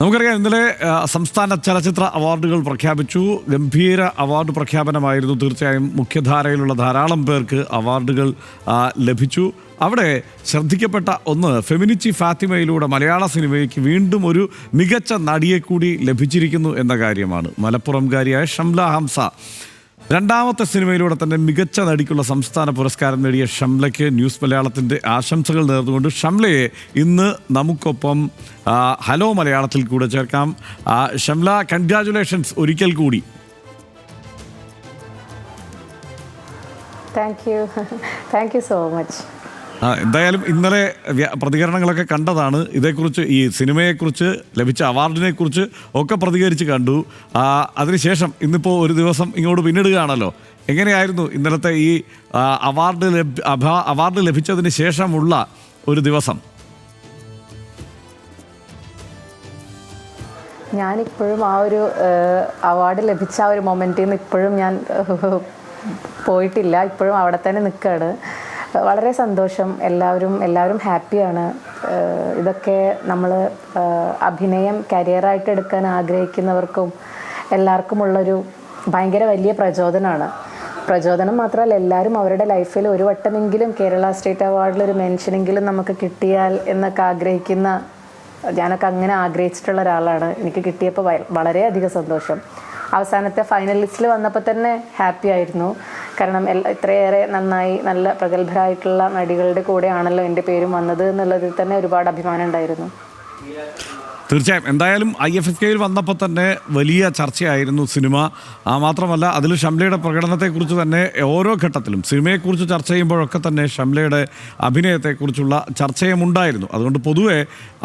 നമുക്കറിയാം ഇന്നലെ സംസ്ഥാന ചലച്ചിത്ര അവാർഡുകൾ പ്രഖ്യാപിച്ചു. ഗംഭീര അവാർഡ് പ്രഖ്യാപനമായിരുന്നു തീർച്ചയായും. മുഖ്യധാരയിലുള്ള ധാരാളം പേർക്ക് അവാർഡുകൾ ലഭിച്ചു. അവിടെ ശ്രദ്ധിക്കപ്പെട്ട ഒന്ന് ഫെമിനിച്ചി ഫാത്തിമയിലൂടെ മലയാള സിനിമയ്ക്ക് വീണ്ടും ഒരു മികച്ച നടിയെ കൂടി ലഭിച്ചിരിക്കുന്നു എന്ന കാര്യമാണ്. മലപ്പുറംകാരിയായ ഷംല ഹംസ. രണ്ടാമത്തെ സിനിമയിലൂടെ തന്നെ മികച്ച നടിക്കുള്ള സംസ്ഥാന പുരസ്കാരം നേടിയ ഷംലയ്ക്ക് ന്യൂസ് മലയാളത്തിന്റെ ആശംസകൾ നേർന്നുകൊണ്ട് ഷംലയെ ഇന്ന് നമുക്കൊപ്പം ഹലോ മലയാളത്തിൽ കൂടെ ചേർക്കാം. ഷംല കൺഗ്രാചുലേഷൻസ് ഒരിക്കൽ കൂടി. Thank you thank you so much ആ, എന്തായാലും ഇന്നലെ പ്രതികരണങ്ങളൊക്കെ കണ്ടതാണ്. ഇതേക്കുറിച്ച് ഈ സിനിമയെക്കുറിച്ച് ലഭിച്ച അവാർഡിനെ കുറിച്ച് ഒക്കെ പ്രതികരിച്ച് കണ്ടു. അതിനുശേഷം ഇന്നിപ്പോൾ ഒരു ദിവസം ഇങ്ങോട്ട് പിന്നിടുകയാണല്ലോ. എങ്ങനെയായിരുന്നു ഇന്നലത്തെ ഈ അവാർഡ് അവാർഡ് ലഭിച്ചതിന് ശേഷമുള്ള ഒരു ദിവസം? ഞാനിപ്പോഴും ആ ഒരു അവാർഡ് ലഭിച്ച ആ ഒരു മൊമെന്റിൽ നിന്ന് ഇപ്പോഴും ഞാൻ പോയിട്ടില്ല. ഇപ്പോഴും അവിടെ തന്നെ നിൽക്കുകയാണ് വളരെ സന്തോഷം. എല്ലാവരും എല്ലാവരും ഹാപ്പിയാണ്. ഇതൊക്കെ നമ്മൾ അഭിനയം കരിയറായിട്ട് എടുക്കാൻ ആഗ്രഹിക്കുന്നവർക്കും എല്ലാവർക്കുമുള്ളൊരു ഭയങ്കര വലിയ പ്രചോദനമാണ് പ്രചോദനം മാത്രമല്ല എല്ലാവരും അവരുടെ ലൈഫിൽ ഒരു വട്ടമെങ്കിലും കേരള സ്റ്റേറ്റ് അവാർഡിൽ ഒരു മെൻഷനെങ്കിലും നമുക്ക് കിട്ടിയാൽ എന്നൊക്കെ ആഗ്രഹിക്കുന്ന ഞാനൊക്കെ അങ്ങനെ ആഗ്രഹിച്ചിട്ടുള്ള ഒരാളാണ്. എനിക്ക് കിട്ടിയപ്പോൾ വളരെയധികം സന്തോഷം. അവസാനത്തെ ഫൈനലിസ്റ്റിൽ വന്നപ്പോൾ തന്നെ ഹാപ്പി ആയിരുന്നു. കാരണം ഇത്രയേറെ നന്നായി നല്ല പ്രഗത്ഭരായിട്ടുള്ള നടികളുടെ കൂടെയാണല്ലോ എന്റെ പേരും വന്നത് എന്നുള്ളതിൽ തന്നെ ഒരുപാട് അഭിമാനം ഉണ്ടായിരുന്നു. തീർച്ചയായും. എന്തായാലും ഐ എഫ് എഫ് കെയിൽ വന്നപ്പോൾ തന്നെ വലിയ ചർച്ചയായിരുന്നു സിനിമ. ആ മാത്രമല്ല അതിൽ ഷംലയുടെ പ്രകടനത്തെക്കുറിച്ച് തന്നെ ഓരോ ഘട്ടത്തിലും സിനിമയെക്കുറിച്ച് ചർച്ച ചെയ്യുമ്പോഴൊക്കെ തന്നെ ഷംലയുടെ അഭിനയത്തെക്കുറിച്ചുള്ള ചർച്ചയും ഉണ്ടായിരുന്നു അതുകൊണ്ട് പൊതുവെ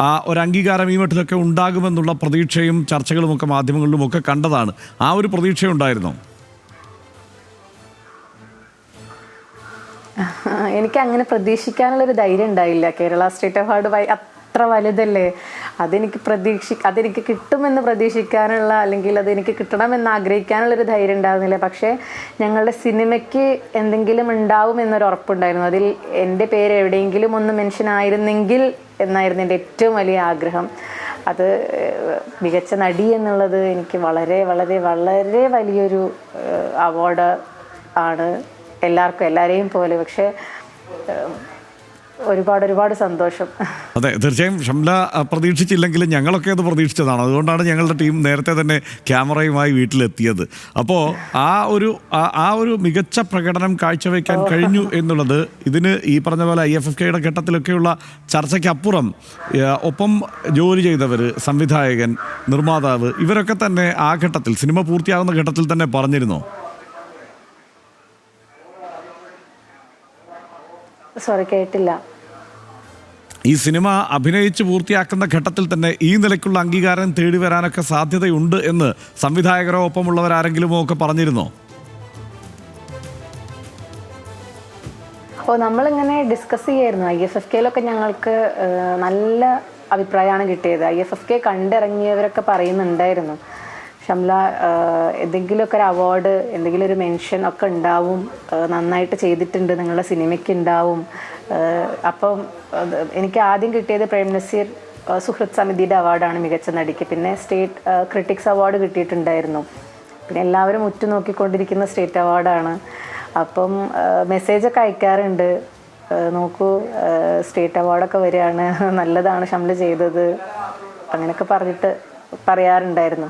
ആ ഒരു അംഗീകാരം ഈ മട്ടിലൊക്കെ ഉണ്ടാകുമെന്നുള്ള പ്രതീക്ഷയും ചർച്ചകളുമൊക്കെ മാധ്യമങ്ങളിലുമൊക്കെ കണ്ടതാണ്. ആ ഒരു പ്രതീക്ഷയുണ്ടായിരുന്നോ? എനിക്ക് അങ്ങനെ പ്രതീക്ഷിക്കാനുള്ളൊരു ധൈര്യം ഉണ്ടായില്ല. കേരള സ്റ്റേറ്റ് അവാർഡ് അത്ര വലുതല്ലേ? അതെനിക്ക് പ്രതീക്ഷി അതെനിക്ക് കിട്ടുമെന്ന് പ്രതീക്ഷിക്കാനുള്ള അല്ലെങ്കിൽ അതെനിക്ക് കിട്ടണമെന്ന് ആഗ്രഹിക്കാനുള്ളൊരു ധൈര്യം ഉണ്ടായിരുന്നില്ല. പക്ഷേ ഞങ്ങളുടെ സിനിമയ്ക്ക് എന്തെങ്കിലും ഉണ്ടാവും എന്നൊരു ഉറപ്പുണ്ടായിരുന്നു. അതിൽ എന്റെ പേര് എവിടെയെങ്കിലും ഒന്ന് മെൻഷൻ ആയിരുന്നെങ്കിൽ എന്നായിരുന്നു എന്റെ ഏറ്റവും വലിയ ആഗ്രഹം. അത് മികച്ച നടി എന്നുള്ളത് എനിക്ക് വളരെ വളരെ വളരെ വലിയൊരു അവാർഡ് ആണ് എല്ലാവർക്കും എല്ലാവരെയും പോലെ. പക്ഷേ ഒരുപാട് ഒരുപാട് സന്തോഷം. അതെ തീർച്ചയായും ഷംല പ്രതീക്ഷിച്ചില്ലെങ്കിലും ഞങ്ങളൊക്കെ അത് പ്രതീക്ഷിച്ചതാണ്. അതുകൊണ്ടാണ് ഞങ്ങളുടെ ടീം നേരത്തെ തന്നെ ക്യാമറയുമായി വീട്ടിലെത്തിയത്. അപ്പോൾ ആ ഒരു ആ- ഒരു മികച്ച പ്രകടനം കാഴ്ചവെക്കാൻ കഴിഞ്ഞു എന്നുള്ളത് ഇതിന് ഈ പറഞ്ഞ പോലെ ഐ എഫ് എഫ് കെയുടെ ഘട്ടത്തിലൊക്കെയുള്ള ചർച്ചയ്ക്കപ്പുറം ഒപ്പം ജോലി ചെയ്തവർ സംവിധായകൻ നിർമ്മാതാവ് ഇവരൊക്കെ തന്നെ ആ ഘട്ടത്തിൽ സിനിമ പൂർത്തിയാകുന്ന ഘട്ടത്തിൽ തന്നെ പറഞ്ഞിരുന്നോ? സോറി കേട്ടില്ല. ഈ സിനിമ അഭിനയിച്ച് പൂർത്തിയാക്കുന്ന ഘട്ടത്തിൽ തന്നെ ഈ നിലയ്ക്കുള്ള അംഗീകാരം തേടി വരാനൊക്കെ സാധ്യതയുണ്ട് എന്ന് സംവിധായകരോ ഒപ്പമുള്ളവരാരെങ്കിലുമോ ഒക്കെ പറഞ്ഞിരുന്നോ? അപ്പോൾ നമ്മളിങ്ങനെ ഡിസ്കസ് ചെയ്യായിരുന്നു. ഐ എഫ് എഫ് കെയിലൊക്കെ ഞങ്ങൾക്ക് നല്ല അഭിപ്രായമാണ് കിട്ടിയത്. ഐ എഫ് എഫ് കെ കണ്ടിറങ്ങിയവരൊക്കെ പറയുന്നുണ്ടായിരുന്നു. ഷംല എന്തെങ്കിലും ഒക്കെ ഒരു അവാർഡ് എന്തെങ്കിലും ഒരു മെൻഷൻ ഒക്കെ ഉണ്ടാവും നന്നായിട്ട് ചെയ്തിട്ടുണ്ട് നിങ്ങളുടെ സിനിമയ്ക്ക് ഉണ്ടാവും. അപ്പം എനിക്ക് ആദ്യം കിട്ടിയത് പ്രേം നസീർ സുഹൃത് സമിതിയുടെ അവാർഡാണ് മികച്ച നടിക്ക്. പിന്നെ സ്റ്റേറ്റ് ക്രിട്ടിക്സ് അവാർഡ് കിട്ടിയിട്ടുണ്ടായിരുന്നു. പിന്നെ എല്ലാവരും ഉറ്റുനോക്കിക്കൊണ്ടിരിക്കുന്ന സ്റ്റേറ്റ് അവാർഡാണ് അപ്പം മെസ്സേജൊക്കെ അയക്കാറുണ്ട്. നോക്കൂ സ്റ്റേറ്റ് അവാർഡൊക്കെ വരികയാണ്. നല്ലതാണ് ഷംല ചെയ്തത്. അങ്ങനെയൊക്കെ പറഞ്ഞിട്ട് പറയാറുണ്ടായിരുന്നു.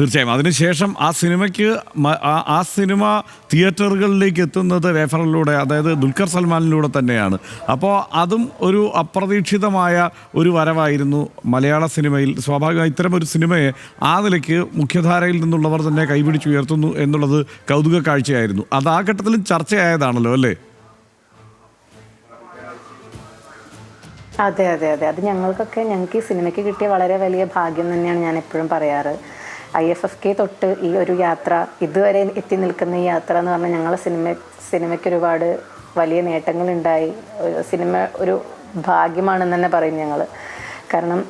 തീർച്ചയായും. അതിനുശേഷം ആ സിനിമയ്ക്ക് ആ- സിനിമ തിയേറ്ററുകളിലേക്ക് എത്തുന്നത് റേഫറിലൂടെ അതായത് ദുൽഖർ സൽമാനിലൂടെ തന്നെയാണ്. അപ്പോൾ അതും ഒരു അപ്രതീക്ഷിതമായ ഒരു വരവായിരുന്നു മലയാള സിനിമയിൽ. സ്വാഭാവികമായി ഇത്തരം ഒരു സിനിമയെ ആ നിലയ്ക്ക് മുഖ്യധാരയിൽ നിന്നുള്ളവർ തന്നെ കൈപിടിച്ചുയർത്തുന്നു എന്നുള്ളത് കൗതുക കാഴ്ചയായിരുന്നു. അത് ആ ഘട്ടത്തിലും ചർച്ചയായതാണല്ലോ അല്ലേ? അതെ അതെ അതെ. അത് ഞങ്ങൾക്കൊക്കെ ഞങ്ങൾക്ക് ഈ സിനിമയ്ക്ക് കിട്ടിയ വളരെ വലിയ ഭാഗ്യം തന്നെയാണ് ഞാൻ എപ്പോഴും പറയാറ്. ഐ എഫ് എഫ് കെ തൊട്ട് ഈ ഒരു യാത്ര ഇതുവരെ എത്തി നിൽക്കുന്ന ഈ യാത്ര എന്ന് പറഞ്ഞാൽ ഞങ്ങളെ സിനിമ സിനിമയ്ക്ക് ഒരുപാട് വലിയ നേട്ടങ്ങളുണ്ടായി. സിനിമ ഒരു ഭാഗ്യമാണെന്ന് തന്നെ പറയും ഞങ്ങൾ കാരണം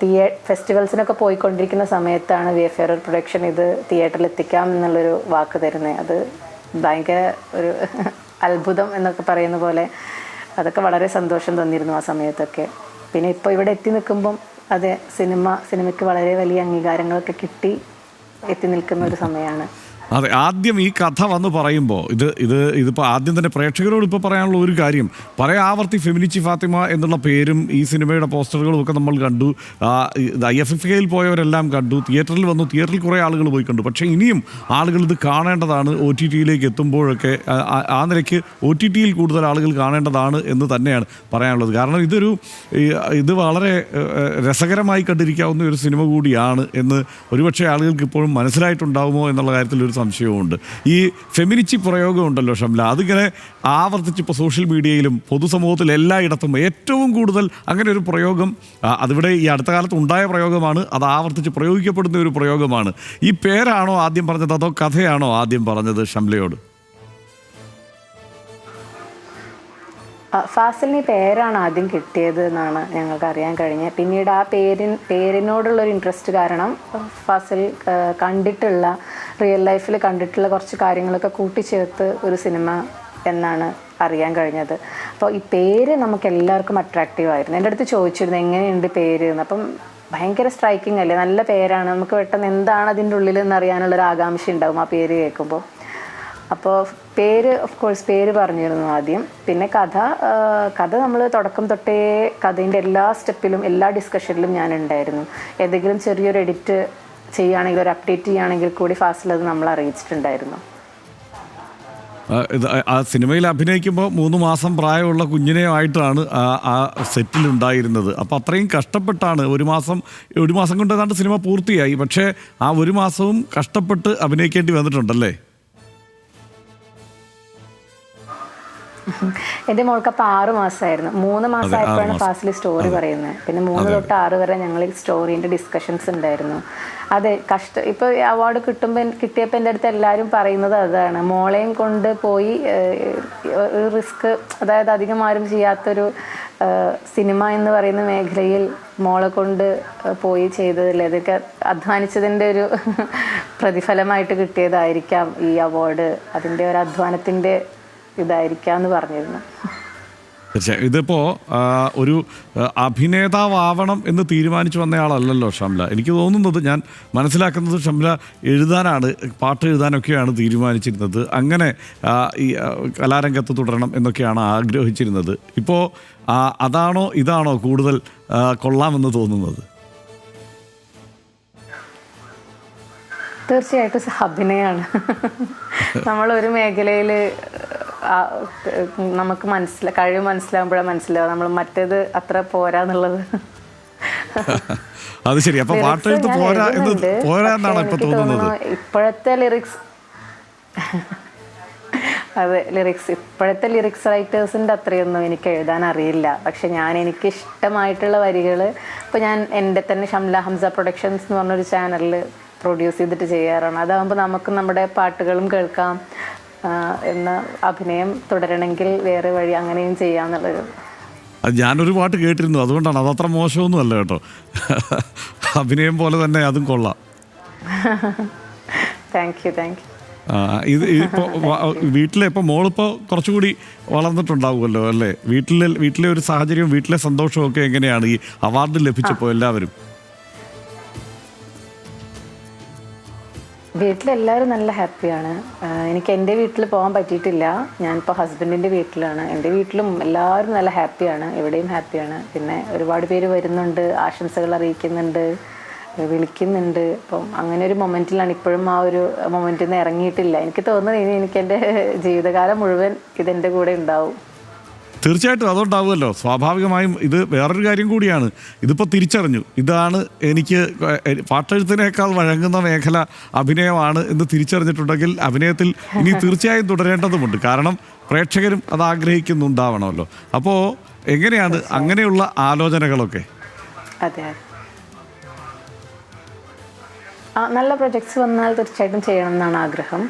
തിയേ ഫെസ്റ്റിവൽസിനൊക്കെ പോയിക്കൊണ്ടിരിക്കുന്ന സമയത്താണ് വി എഫ് എയർ പ്രൊഡക്ഷൻ ഇത് തിയേറ്ററിൽ എത്തിക്കാം എന്നുള്ളൊരു വാക്ക് തരുന്നത്. അത് ഭയങ്കര ഒരു അത്ഭുതം എന്നൊക്കെ പറയുന്ന പോലെ അതൊക്കെ വളരെ സന്തോഷം തന്നിരുന്നു ആ സമയത്തൊക്കെ. പിന്നെ ഇപ്പോൾ ഇവിടെ എത്തി നിൽക്കുമ്പം അതെ സിനിമ സിനിമയ്ക്ക് വളരെ വലിയ അംഗീകാരങ്ങളൊക്കെ കിട്ടി എത്തി നിൽക്കുന്ന ഒരു സമയമാണ്. അതെ ആദ്യം ഈ കഥ വന്ന് പറയുമ്പോൾ ഇത് ഇത് ഇതിപ്പോൾ ആദ്യം തന്നെ പ്രേക്ഷകരോട് ഇപ്പോൾ പറയാനുള്ള ഒരു കാര്യം പല ആവർത്തി ഫെമിനിച്ചി ഫാത്തിമ എന്നുള്ള പേരും ഈ സിനിമയുടെ പോസ്റ്ററുകളും ഒക്കെ നമ്മൾ കണ്ടു. ഐ എഫ് എഫ് കെയിൽ പോയവരെല്ലാം കണ്ടു തിയേറ്ററിൽ വന്നു തിയേറ്ററിൽ കുറേ ആളുകൾ പോയി കണ്ടു. പക്ഷേ ഇനിയും ആളുകൾ ഇത് കാണേണ്ടതാണ് ഒ ടി ടിയിലേക്ക് എത്തുമ്പോഴൊക്കെ ആ- നിലയ്ക്ക് ഒ ടി ടിയിൽ കൂടുതൽ ആളുകൾ കാണേണ്ടതാണ് എന്ന് തന്നെയാണ് പറയാനുള്ളത്. കാരണം ഇതൊരു ഇത് വളരെ രസകരമായി കണ്ടിരിക്കാവുന്ന ഒരു സിനിമ കൂടിയാണ് എന്ന് ഒരുപക്ഷെ ആളുകൾക്ക് ഇപ്പോഴും മനസ്സിലായിട്ടുണ്ടാവുമോ എന്നുള്ള കാര്യത്തിൽ ഒരു സംശയവുമുണ്ട്. ഈ ഫെമിനിച്ചി പ്രയോഗമുണ്ടല്ലോ ഷംല. അതിങ്ങനെ ആവർത്തിച്ച് ഇപ്പോൾ സോഷ്യൽ മീഡിയയിലും പൊതുസമൂഹത്തിൽ എല്ലായിടത്തും ഏറ്റവും കൂടുതൽ അങ്ങനെ ഒരു പ്രയോഗം അതിവിടെ ഈ അടുത്ത കാലത്ത് ഉണ്ടായ പ്രയോഗമാണ്. അത് ആവർത്തിച്ച് പ്രയോഗിക്കപ്പെടുന്ന ഒരു പ്രയോഗമാണ്. ഈ പേരാണോ ആദ്യം പറഞ്ഞത്? അതോ കഥയാണോ ആദ്യം പറഞ്ഞത് ഷംലയോട്? ഫാസിലിന് ഈ പേരാണ് ആദ്യം കിട്ടിയത് എന്നാണ് ഞങ്ങൾക്ക് അറിയാൻ കഴിഞ്ഞത്. പിന്നീട് ആ പേരിൻ പേരിനോടുള്ള ഒരു ഇൻട്രസ്റ്റ് കാരണം ഫാസിൽ കണ്ടിട്ടുള്ള റിയൽ ലൈഫിൽ കണ്ടിട്ടുള്ള കുറച്ച് കാര്യങ്ങളൊക്കെ കൂട്ടിച്ചേർത്ത് ഒരു സിനിമ എന്നാണ് അറിയാൻ കഴിഞ്ഞത്. അപ്പോൾ ഈ പേര് നമുക്ക് എല്ലാവർക്കും അട്രാക്റ്റീവ് ആയിരുന്നു. എന്റെ അടുത്ത് ചോദിച്ചിരുന്നു എങ്ങനെയുണ്ട് പേര്? എന്ന്. അപ്പം ഭയങ്കര സ്ട്രൈക്കിംഗ് അല്ലേ? നല്ല പേരാണ്. നമുക്ക് പെട്ടെന്ന് എന്താണ് അതിന്റെ ഉള്ളിൽ എന്ന് അറിയാനുള്ളൊരു ആകാംക്ഷ ഉണ്ടാവും ആ പേര് കേൾക്കുമ്പോൾ. അപ്പോൾ പേര് ഓഫ് കോഴ്സ് പേര് പറഞ്ഞിരുന്നു ആദ്യം. പിന്നെ കഥ കഥ നമ്മൾ തുടക്കം തൊട്ടേ കഥേന്റെ എല്ലാ സ്റ്റെപ്പിലും എല്ലാ ഡിസ്കഷനിലും ഞാൻ ഉണ്ടായിരുന്നു ഏതെങ്കിലും ചെറിയൊരു എഡിറ്റ് ചെയ്യുകയാണെങ്കിൽ ഒരു അപ്ഡേറ്റ് ചെയ്യുകയാണെങ്കിൽ കൂടി ഫാസ്റ്റിൽ അത് നമ്മൾ അറിയിച്ചിട്ടുണ്ടായിരുന്നു. ആ, സിനിമയിൽ അഭിനയിക്കുമ്പോൾ മൂന്ന് മാസം പ്രായമുള്ള കുഞ്ഞിനെയുമായിട്ടാണ് ആ ഉണ്ടായിരുന്നത്. അപ്പോൾ അത്രയും കഷ്ടപ്പെട്ടാണ് ഒരു മാസം ഒരു മാസം കൊണ്ട് ഏതാണ്ട് സിനിമ പൂർത്തിയായി. പക്ഷേ ആ ഒരു മാസവും കഷ്ടപ്പെട്ട് അഭിനയിക്കേണ്ടി വന്നിട്ടുണ്ടല്ലേ? എന്റെ മോൾക്ക് അപ്പൊ ആറ് മാസമായിരുന്നു മൂന്ന് മാസമായപ്പോഴാണ് ഫാസിൽ സ്റ്റോറി പറയുന്നത്. പിന്നെ മൂന്ന് തൊട്ട് ആറ് വരെ ഞങ്ങൾ സ്റ്റോറീന്റെ ഡിസ്കഷൻസ് ഉണ്ടായിരുന്നു. അതെ കഷ്ട ഇപ്പൊ അവാർഡ് കിട്ടുമ്പോൾ കിട്ടിയപ്പോൾ എന്റെ അടുത്ത് എല്ലാവരും പറയുന്നത് അതാണ്. മോളെയും കൊണ്ട് പോയി ഒരു റിസ്ക് അതായത് അധികം ആരും ചെയ്യാത്തൊരു സിനിമ എന്ന് പറയുന്ന മേഖലയിൽ മോളെ കൊണ്ട് പോയി ചെയ്തതല്ലേ അതൊക്കെ അധ്വാനിച്ചതിന്റെ ഒരു പ്രതിഫലമായിട്ട് കിട്ടിയതായിരിക്കാം ഈ അവാർഡ് അതിന്റെ ഒരു അധ്വാനത്തിന്റെ ഇതായിരിക്കാം എന്ന് പറഞ്ഞിരുന്നു. തീർച്ചയായും ഇതിപ്പോ ഒരു ആ, അഭിനേതാവാവണം എന്ന് തീരുമാനിച്ചു വന്നയാളല്ലല്ലോ ഷംല. എനിക്ക് തോന്നുന്നത് ഞാൻ മനസ്സിലാക്കുന്നത് ഷംല എഴുതാനാണ് പാട്ട് എഴുതാനൊക്കെയാണ് തീരുമാനിച്ചിരുന്നത്. അങ്ങനെ ആ, ഈ ആ, കലാരംഗത്ത് തുടരണം എന്നൊക്കെയാണ് ആഗ്രഹിച്ചിരുന്നത്. ഇപ്പോൾ അതാണോ ഇതാണോ കൂടുതൽ ആ, കൊള്ളാമെന്ന് തോന്നുന്നത്? തീർച്ചയായിട്ടും സ- അഭിനയമാണ് നമ്മൾ ഒരു മേഖലയിൽ നമുക്ക് മനസ്സിലാ കഴിവ് മനസ്സിലാകുമ്പോഴാണ് മനസ്സിലാവുക. നമ്മൾ മറ്റേത് അത്ര പോരാന്നുള്ളത് അത് ശരി. അപ്പൊ പാട്ടെഴുത്ത് പോരാ എന്ന് പോരാന്നാണ് പോരാ എന്നാണ് ഇപ്പൊ തോന്നുന്നത്. തോന്നുന്നു ഇപ്പോഴത്തെ ലിറിക്സ് അതെ ലിറിക്സ് ഇപ്പോഴത്തെ ലിറിക്സ് റൈറ്റേഴ്സിന്റെ അത്രയൊന്നും എനിക്ക് എഴുതാൻ അറിയില്ല. പക്ഷെ ഞാൻ എനിക്ക് ഇഷ്ടമായിട്ടുള്ള വരികൾ ഇപ്പോൾ ഞാൻ എന്റെ തന്നെ ഷംല ഹംസ പ്രൊഡക്ഷൻസ് എന്ന് പറഞ്ഞൊരു ചാനലിൽ പ്രൊഡ്യൂസ് ചെയ്തിട്ട് ചെയ്യാറാണ്. അതാകുമ്പോൾ നമുക്ക് നമ്മുടെ പാട്ടുകളും കേൾക്കാം. എന്ന അഭിനയം തുടരണമെങ്കിൽ വേറെ വഴി അങ്ങനെയും ചെയ്യാന്നുള്ളൊരു ഞാനൊരു പാട്ട് കേട്ടിരുന്നു. അതുകൊണ്ടാണ് അതത്ര മോശമൊന്നും അല്ല കേട്ടോ. അഭിനയം പോലെ തന്നെ അതും കൊള്ളാം. താങ്ക് യു താങ്ക് യു ഇത് ഇപ്പോൾ വീട്ടിലെ ഇപ്പോൾ മോളിപ്പോൾ കുറച്ചുകൂടി വളർന്നിട്ടുണ്ടാവുമല്ലോ അല്ലേ? വീട്ടിലെ വീട്ടിലെ ഒരു സാഹചര്യവും വീട്ടിലെ സന്തോഷവും ഒക്കെ എങ്ങനെയാണ്? ഈ അവാർഡ് ലഭിച്ചപ്പോൾ എല്ലാവരും. വീട്ടിലെല്ലാവരും നല്ല ഹാപ്പിയാണ്. എനിക്ക് എന്റെ വീട്ടിൽ പോകാൻ പറ്റിയിട്ടില്ല. ഞാനിപ്പോൾ ഹസ്ബൻഡിന്റെ വീട്ടിലാണ്. എന്റെ വീട്ടിലും എല്ലാവരും നല്ല ഹാപ്പിയാണ്. ഇവിടെയും ഹാപ്പിയാണ്. പിന്നെ ഒരുപാട് പേര് വരുന്നുണ്ട് ആശംസകൾ അറിയിക്കുന്നുണ്ട് വിളിക്കുന്നുണ്ട്. അപ്പം അങ്ങനെ ഒരു മൊമെന്റിലാണ് ഇപ്പോഴും ആ ഒരു മൊമെന്റിൽ നിന്ന് ഇറങ്ങിയിട്ടില്ല. എനിക്ക് തോന്നുന്നത് ഇനി എനിക്ക് എന്റെ ജീവിതകാലം മുഴുവൻ ഇതെന്റെ കൂടെ ഉണ്ടാവും. തീർച്ചയായിട്ടും അതുണ്ടാവുമല്ലോ. സ്വാഭാവികമായും ഇത് വേറൊരു കാര്യം കൂടിയാണ്. ഇതിപ്പോൾ തിരിച്ചറിഞ്ഞു. ഇതാണ് എനിക്ക് പാട്ടെഴുത്തിനേക്കാൾ വഴങ്ങുന്ന മേഖല അഭിനയമാണ് എന്ന് തിരിച്ചറിഞ്ഞിട്ടുണ്ടെങ്കിൽ അഭിനയത്തിൽ ഇനി തീർച്ചയായും തുടരേണ്ടതുമുണ്ട്. കാരണം പ്രേക്ഷകരും അത് ആഗ്രഹിക്കുന്നുണ്ടാവണമല്ലോ. അപ്പോൾ എങ്ങനെയാണ് അങ്ങനെയുള്ള ആലോചനകളൊക്കെ? അതെ നല്ല പ്രൊജക്ട്സ് വന്നാൽ തീർച്ചയായിട്ടും ചെയ്യണം എന്നാണ് ആഗ്രഹം.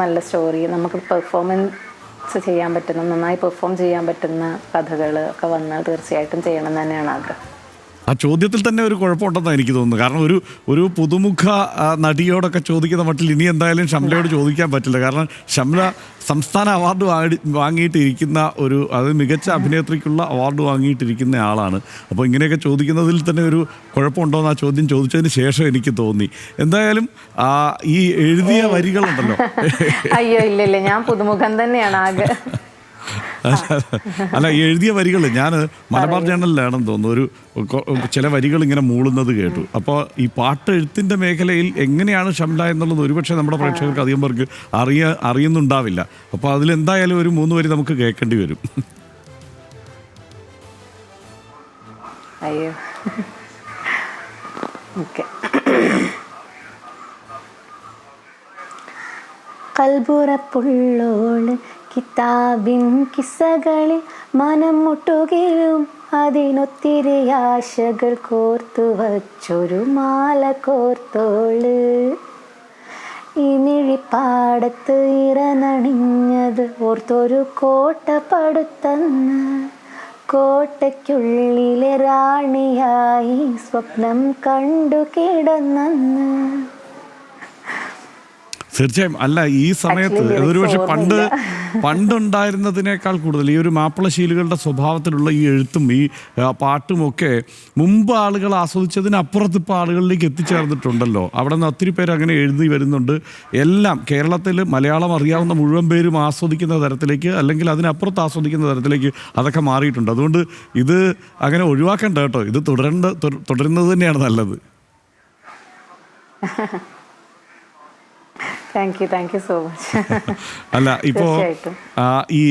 നല്ല സ്റ്റോറി നമുക്ക് പെർഫോമൻസ് ചെയ്യാൻ പറ്റുന്ന നന്നായി പെർഫോം ചെയ്യാൻ പറ്റുന്ന കഥകൾ ഒക്കെ വന്നാൽ തീർച്ചയായിട്ടും ചെയ്യണം തന്നെയാണ് ആഗ്രഹം. ആ ചോദ്യത്തിൽ തന്നെ ഒരു കുഴപ്പമുണ്ടെന്നാണ് എനിക്ക് തോന്നുന്നത്. കാരണം ഒരു ഒരു പുതുമുഖ നടിയോടൊക്കെ ചോദിക്കുന്ന മട്ടിൽ ഇനി എന്തായാലും ഷംലയോട് ചോദിക്കാൻ പറ്റില്ല. കാരണം ഷംല സംസ്ഥാന അവാർഡ് വാങ്ങി വാങ്ങിയിട്ടിരിക്കുന്ന ഒരു അത് മികച്ച അഭിനേത്രിക്കുള്ള അവാർഡ് വാങ്ങിയിട്ടിരിക്കുന്ന ആളാണ്. അപ്പോൾ ഇങ്ങനെയൊക്കെ ചോദിക്കുന്നതിൽ തന്നെ ഒരു കുഴപ്പമുണ്ടോയെന്ന് ആ ചോദ്യം ചോദിച്ചതിന് ശേഷം എനിക്ക് തോന്നി. എന്തായാലും ഈ എഴുതിയ വരികളുണ്ടല്ലോ. അയ്യോ ഇല്ല ഇല്ല ഞാൻ പുതുമുഖം തന്നെയാണ് ആകെ. അല്ല എഴുതിയ വരികൾ ഞാൻ മലബാർ ജേണലിലാണെന്ന് തോന്നുന്നു. ഒരു ചില വരികൾ ഇങ്ങനെ മൂളുന്നത് കേട്ടു. അപ്പോൾ ഈ പാട്ട് എഴുത്തിന്റെ മേഖലയിൽ എങ്ങനെയാണ് ഷംല എന്നുള്ളത് ഒരുപക്ഷെ നമ്മുടെ പ്രേക്ഷകർക്ക് അധികം പേർക്ക് അറിയ അറിയുന്നുണ്ടാവില്ല. അപ്പോൾ അതിലെന്തായാലും ഒരു മൂന്ന് വരി നമുക്ക് കേൾക്കേണ്ടി വരും. അയ്യോ. ഓക്കെ. കൽബുറപ്പുള്ളോൾ കിതാബിൻ കിസ്സകളിൽ മനം മുട്ടുകയും അതിനൊത്തിരി ആശകൾ കോർത്തു വച്ചൊരു മാല കോർത്തോൾ. ഇമിഴിപ്പാടത്ത് മിഴിപ്പാടത്ത് ഇറനണിഞ്ഞത് ഓർത്തൊരു കോട്ട പടുത്തന്ന്. കോട്ടയ്ക്കുള്ളിലെ റാണിയായി സ്വപ്നം കണ്ടു കിടന്നെന്ന്. തീർച്ചയായും. അല്ല ഈ സമയത്ത് അതൊരു പക്ഷെ പണ്ട്. പണ്ടുണ്ടായിരുന്നതിനേക്കാൾ കൂടുതൽ ഈ ഒരു മാപ്പിളശീലുകളുടെ സ്വഭാവത്തിലുള്ള ഈ എഴുത്തും ഈ പാട്ടും ഒക്കെ മുമ്പ് ആളുകൾ ആസ്വദിച്ചതിനപ്പുറത്ത് ഇപ്പോൾ ആളുകളിലേക്ക് എത്തിച്ചേർന്നിട്ടുണ്ടല്ലോ. അവിടെ നിന്ന് ഒത്തിരി പേര് അങ്ങനെ എഴുതി വരുന്നുണ്ട്. എല്ലാം കേരളത്തിൽ മലയാളം അറിയാവുന്ന മുഴുവൻ പേരും ആസ്വദിക്കുന്ന തരത്തിലേക്ക് അല്ലെങ്കിൽ അതിനപ്പുറത്ത് ആസ്വദിക്കുന്ന തരത്തിലേക്ക് അതൊക്കെ മാറിയിട്ടുണ്ട്. അതുകൊണ്ട് ഇത് അങ്ങനെ ഒഴിവാക്കേണ്ട കേട്ടോ. ഇത് തുടരേണ്ട തുട- തുടരുന്നത് തന്നെയാണ് നല്ലത്. Thank you thank you so much അല്ല ഇപ്പോൾ തീർച്ചയായിട്ടും. ഈ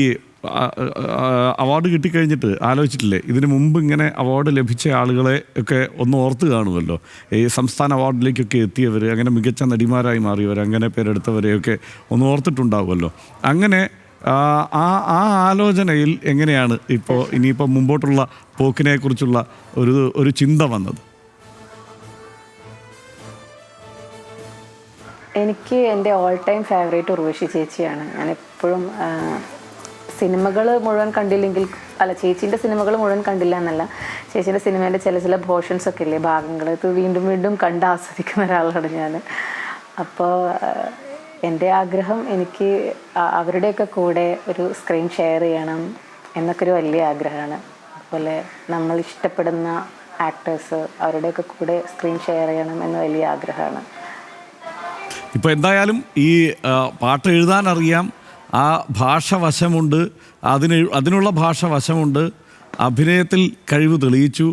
അവാർഡ് കിട്ടിക്കഴിഞ്ഞിട്ട് ആലോചിച്ചിട്ടില്ലേ? ഇതിനു മുമ്പ് ഇങ്ങനെ അവാർഡ് ലഭിച്ച ആളുകളെ ഒക്കെ ഒന്ന് ഓർത്ത് കാണുമല്ലോ. ഈ സംസ്ഥാന അവാർഡിലേക്കൊക്കെ എത്തിയവർ അങ്ങനെ മികച്ച നടിമാരായി മാറിയവർ അങ്ങനെ പേരെടുത്തവരെയൊക്കെ ഒന്ന് ഓർത്തിട്ടുണ്ടാവുമല്ലോ. അങ്ങനെ ആ ആ ആ ആലോചനയിൽ എങ്ങനെയാണ് ഇപ്പോൾ ഇനിയിപ്പോൾ മുമ്പോട്ടുള്ള പോക്കിനെ കുറിച്ചുള്ള ഒരു ഒരു ചിന്ത വന്നത്? എനിക്ക് എന്റെ ഓൾ ടൈം ഫേവറേറ്റ് ഉർവശി ചേച്ചിയാണ്. ഞാൻ എപ്പോഴും സിനിമകൾ മുഴുവൻ കണ്ടില്ലെങ്കിൽ അല്ല ചേച്ചീന്റെ സിനിമകൾ മുഴുവൻ കണ്ടില്ല എന്നല്ല. ചേച്ചീന്റെ സിനിമേന്റെ ചില ചില പോർഷൻസ് ഒക്കെ ഇല്ലേ ഭാഗങ്ങൾ ഇത് വീണ്ടും വീണ്ടും കണ്ട് ആസ്വദിക്കുന്ന ഒരാളാണ് ഞാൻ അപ്പോൾ എന്റെ ആഗ്രഹം എനിക്ക് അവരുടെയൊക്കെ കൂടെ ഒരു സ്ക്രീൻ ഷെയർ ചെയ്യണം എന്നൊക്കെ ഒരു വലിയ ആഗ്രഹമാണ്. അതുപോലെ നമ്മൾ ഇഷ്ടപ്പെടുന്ന ആക്ടേഴ്സ് അവരുടെയൊക്കെ കൂടെ സ്ക്രീൻ ഷെയർ ചെയ്യണം എന്ന് വലിയ ആഗ്രഹമാണ്. ഇപ്പോൾ എന്തായാലും ഈ പാട്ട് എഴുതാൻ അറിയാം ആ ഭാഷ വശമുണ്ട്. അതിന് അതിനുള്ള ഭാഷ വശമുണ്ട്. അഭിനയത്തിൽ കഴിവ് തെളിയിച്ചു.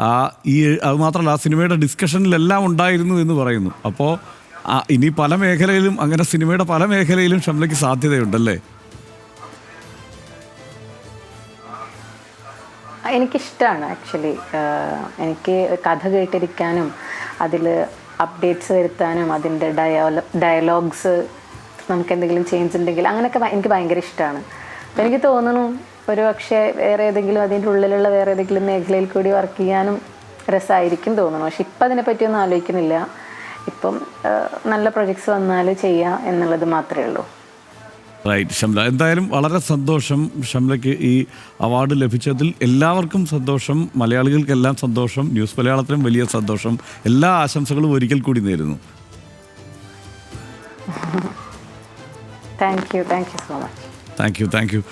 ആ ഈ അത് മാത്രമല്ല ആ സിനിമയുടെ ഡിസ്കഷനിലെല്ലാം ഉണ്ടായിരുന്നു എന്ന് പറയുന്നു. അപ്പോൾ ഇനി പല മേഖലയിലും അങ്ങനെ സിനിമയുടെ പല മേഖലയിലും ഷംലയ്ക്ക് സാധ്യതയുണ്ടല്ലേ? എനിക്കിഷ്ടമാണ് ആക്ച്വലി. എനിക്ക് കഥ കേട്ടിരിക്കാനും അതിൽ അപ്ഡേറ്റ്സ് വരുത്താനും അതിന്റെ ഡയോല ഡയലോഗ്സ് നമുക്ക് എന്തെങ്കിലും ചേഞ്ച് ഉണ്ടെങ്കിൽ അങ്ങനെയൊക്കെ എനിക്ക് ഭയങ്കര ഇഷ്ടമാണ് അപ്പം എനിക്ക് തോന്നുന്നു ഒരു പക്ഷേ വേറെ ഏതെങ്കിലും അതിന്റെ ഉള്ളിലുള്ള വേറെ ഏതെങ്കിലും മേഖലയിൽ കൂടി വർക്ക് ചെയ്യാനും രസമായിരിക്കും തോന്നുന്നു. പക്ഷെ ഇപ്പം അതിനെപ്പറ്റിയൊന്നും ആലോചിക്കുന്നില്ല. ഇപ്പം നല്ല പ്രൊജക്ട്സ് വന്നാൽ ചെയ്യാം എന്നുള്ളത് മാത്രമേ ഉള്ളൂ. റൈറ്റ് ഷംല. എന്തായാലും വളരെ സന്തോഷം ഷംലയ്ക്ക് ഈ അവാർഡ് ലഭിച്ചതിൽ എല്ലാവർക്കും സന്തോഷം മലയാളികൾക്കെല്ലാം സന്തോഷം ന്യൂസ് മലയാളത്തിനും വലിയ സന്തോഷം. എല്ലാ ആശംസകളും ഒരിക്കൽ കൂടി നേരുന്നു. Thank you thank you so much thank you thank you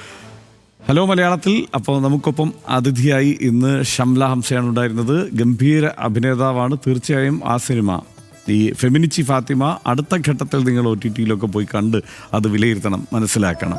hello മലയാളത്തിൽ. അപ്പോൾ നമുക്കൊപ്പം അതിഥിയായി ഇന്ന് ഷംല ഹംസയാണ് ഉണ്ടായിരുന്നത്. ഗംഭീര അഭിനേതാവാണ്. തീർച്ചയായും ആ സിനിമ ഈ ഫെമിനിച്ചി ഫാത്തിമ അടുത്ത ഘട്ടത്തിൽ നിങ്ങൾ ഒ ടി ടിയിലൊക്കെ പോയി കണ്ട് അത് വിലയിരുത്തണം മനസ്സിലാക്കണം.